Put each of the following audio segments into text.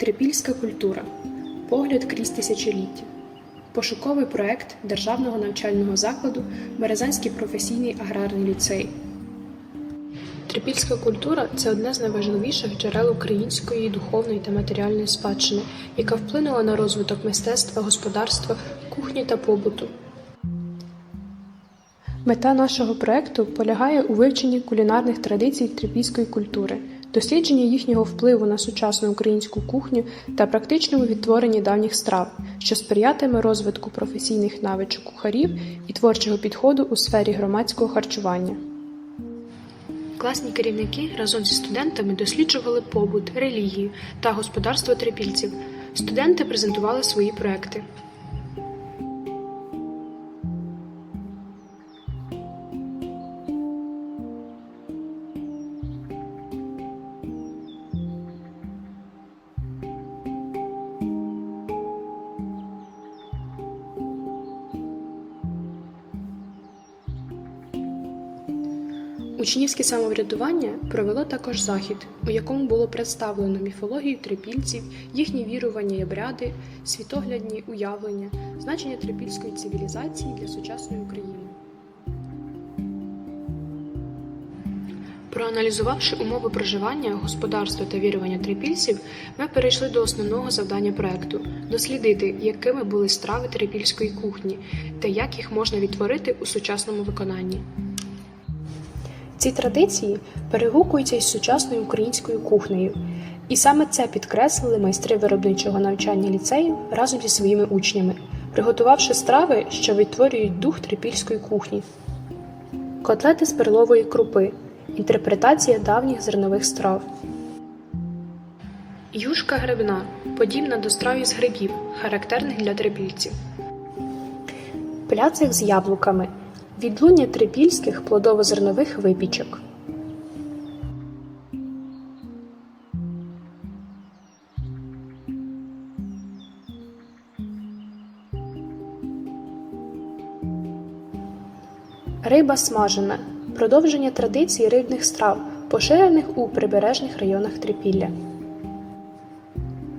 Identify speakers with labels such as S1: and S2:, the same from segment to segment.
S1: Трипільська культура. Погляд крізь тисячоліття. Пошуковий проект державного навчального закладу Березанський професійний аграрний ліцей. Трипільська культура це одне з найважливіших джерел української духовної та матеріальної спадщини, яка вплинула на розвиток мистецтва, господарства, кухні та побуту. Мета нашого проекту полягає у вивченні кулінарних традицій трипільської культури, дослідженні їхнього впливу на сучасну українську кухню та практичному відтворенні давніх страв, що сприятиме розвитку професійних навичок кухарів і творчого підходу у сфері громадського харчування. Класні керівники разом зі студентами досліджували побут, релігію та господарство трипільців. Студенти презентували свої проекти. Учнівське самоврядування провело також захід, у якому було представлено міфологію трипільців, їхні вірування і обряди, світоглядні уявлення, значення трипільської цивілізації для сучасної України. Проаналізувавши умови проживання, господарства та вірування трипільців, ми перейшли до основного завдання проекту дослідити, якими були страви трипільської кухні та як їх можна відтворити у сучасному виконанні. Ці традиції перегукуються із сучасною українською кухнею, і саме це підкреслили майстри виробничого навчання ліцею разом зі своїми учнями, приготувавши страви, що відтворюють дух трипільської кухні. Котлети з перлової крупи. Інтерпретація давніх зернових страв. Юшка грибна подібна до страв із грибів, характерних для трипільців. Пляцик з яблуками відлуння трипільських плодово-зернових випічок. Риба смажена продовження традицій рибних страв, поширених у прибережних районах Трипілля.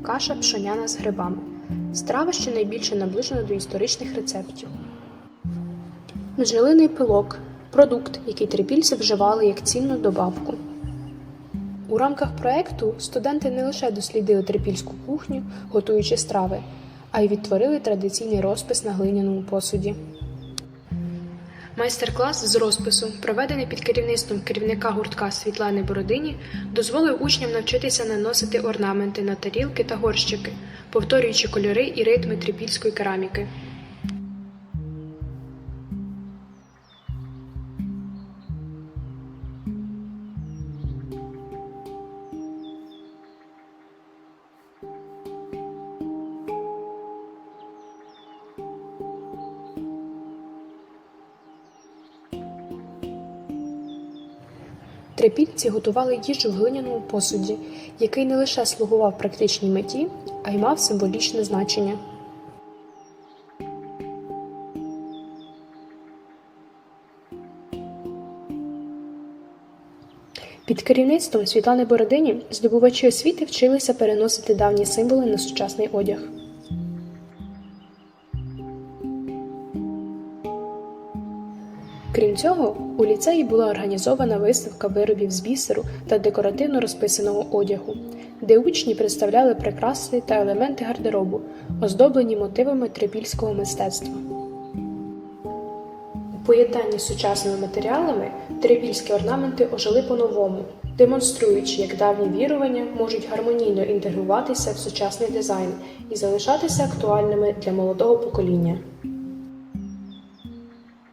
S1: Каша пшоняна з грибами. Страва, що найбільше наближена до історичних рецептів. Бджолиний пилок продукт, який трипільці вживали як цінну добавку. У рамках проекту студенти не лише дослідили трипільську кухню, готуючи страви, а й відтворили традиційний розпис на глиняному посуді. Майстер-клас з розпису, проведений під керівництвом керівника гуртка Світлани Бородині, дозволив учням навчитися наносити орнаменти на тарілки та горщики, повторюючи кольори і ритми трипільської кераміки. Трипільці готували їжу в глиняному посуді, який не лише слугував практичній меті, а й мав символічне значення. Під керівництвом Світлани Бородині здобувачі освіти вчилися переносити давні символи на сучасний одяг. Крім цього, у ліцеї була організована виставка виробів з бісеру та декоративно розписаного одягу, де учні представляли прикраси та елементи гардеробу, оздоблені мотивами трипільського мистецтва. У поєднанні з сучасними матеріалами трипільські орнаменти ожили по-новому, демонструючи, як давні вірування можуть гармонійно інтегруватися в сучасний дизайн і залишатися актуальними для молодого покоління.